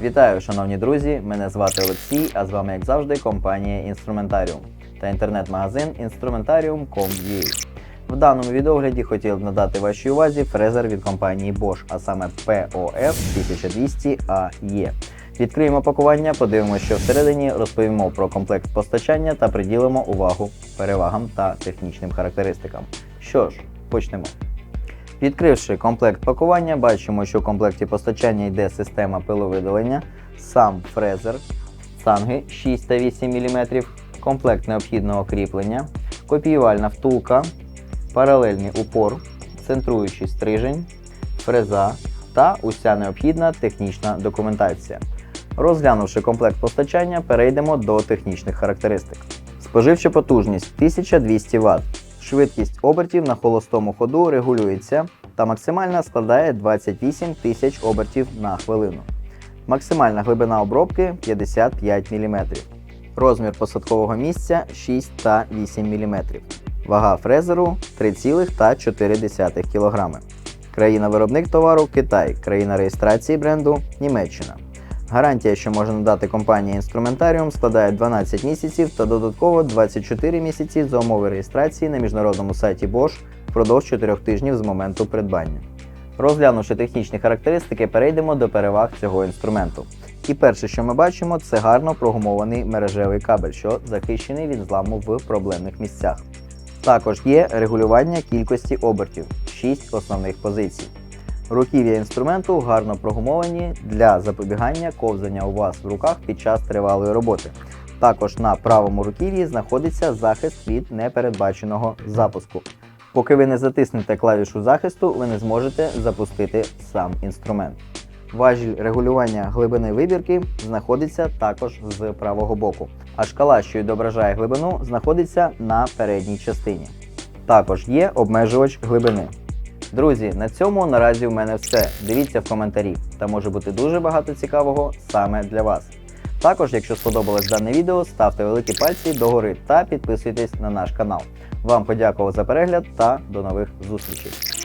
Вітаю, шановні друзі! Мене звати Олексій, а з вами, як завжди, компанія Інструментаріум та інтернет-магазин Instrumentarium.com.ua. В даному відеогляді хотів б надати вашій увазі фрезер від компанії Bosch, а саме POF 1200AE. Відкриємо пакування, подивимося, що всередині, розповімо про комплект постачання та приділимо увагу перевагам та технічним характеристикам. Що ж, почнемо. Відкривши комплект пакування, бачимо, що в комплекті постачання йде система пиловидалення, сам фрезер, цанги 6 та 8 мм, комплект необхідного кріплення, копіювальна втулка, паралельний упор, центруючий стрижень, фреза та уся необхідна технічна документація. Розглянувши комплект постачання, перейдемо до технічних характеристик. Споживча потужність 1200 Вт. Швидкість обертів на холостому ходу регулюється та максимальна складає 28 тисяч обертів на хвилину. Максимальна глибина обробки 55 мм. Розмір посадкового місця 6 та 8 мм. Вага фрезеру 3,4 кг. Країна-виробник товару Китай. Країна реєстрації бренду Німеччина. Гарантія, що може надати компанія Інструментаріум, складає 12 місяців та додатково 24 місяці за умови реєстрації на міжнародному сайті Bosch впродовж 4 тижнів з моменту придбання. Розглянувши технічні характеристики, перейдемо до переваг цього інструменту. І перше, що ми бачимо, це гарно прогумований мережевий кабель, що захищений від зламу в проблемних місцях. Також є регулювання кількості обертів 6 основних позицій. Руків'я інструменту гарно прогумовані для запобігання ковзання у вас в руках під час тривалої роботи. Також на правому руків'ї знаходиться захист від непередбаченого запуску. Поки ви не затиснете клавішу захисту, ви не зможете запустити сам інструмент. Важіль регулювання глибини вибірки знаходиться також з правого боку, а шкала, що відображає глибину, знаходиться на передній частині. Також є обмежувач глибини. Друзі, на цьому наразі в мене все. Дивіться в коментарі, та може бути дуже багато цікавого саме для вас. Також, якщо сподобалось дане відео, ставте великі пальці догори та підписуйтесь на наш канал. Вам подякував за перегляд та до нових зустрічей.